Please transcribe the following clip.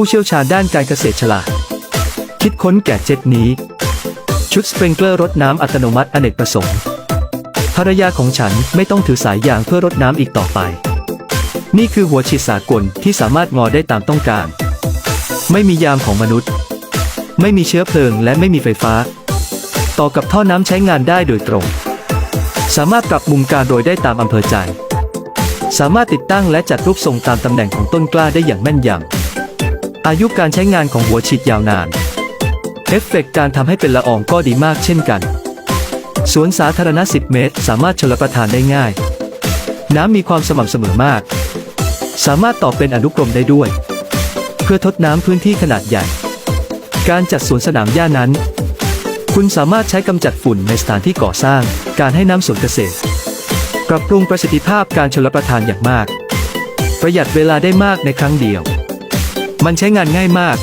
ผู้เชี่ยวชาญด้านการเกษตรฉลาด คิดค้นแก่เจ็ตนี้ ชุดสปริงเกอร์รดน้ำอัตโนมัติอเนกประสงค์ภรรยาของฉันไม่ต้องถือสายยางเพื่อรดน้ำอีกต่อไป นี่คือหัวฉีดสากลที่สามารถงอได้ตามต้องการ ไม่มียามของมนุษย์ ไม่มีเชื้อเพลิงและไม่มีไฟฟ้า ต่อกับท่อน้ำใช้งานได้โดยตรง สามารถปรับมุมการโรยได้ตามอำเภอใจ สามารถติดตั้งและจัดรูปทรงตามตำแหน่งของต้นกล้าได้อย่างแม่นยำ อายุการใช้งานของหัวฉีดยาวนาน เอฟเฟกต์การทำให้เป็นละอองก็ดีมากเช่นกัน สวนสาธารณะ 10 เมตร สามารถชลประทานได้ง่าย น้ำมีความสม่ำเสมอมาก สามารถต่อเป็นอนุกรมได้ด้วย เพื่อทดน้ำพื้นที่ขนาดใหญ่ การจัดสวนสนามหญ้านั้น คุณสามารถใช้กำจัดฝุ่นในสถานที่ก่อสร้าง การให้น้ำสวนเกษตร ปรับปรุงประสิทธิภาพการชลประทานอย่างมาก ประหยัดเวลาได้มากในครั้งเดียว มันใช้งานง่ายมาก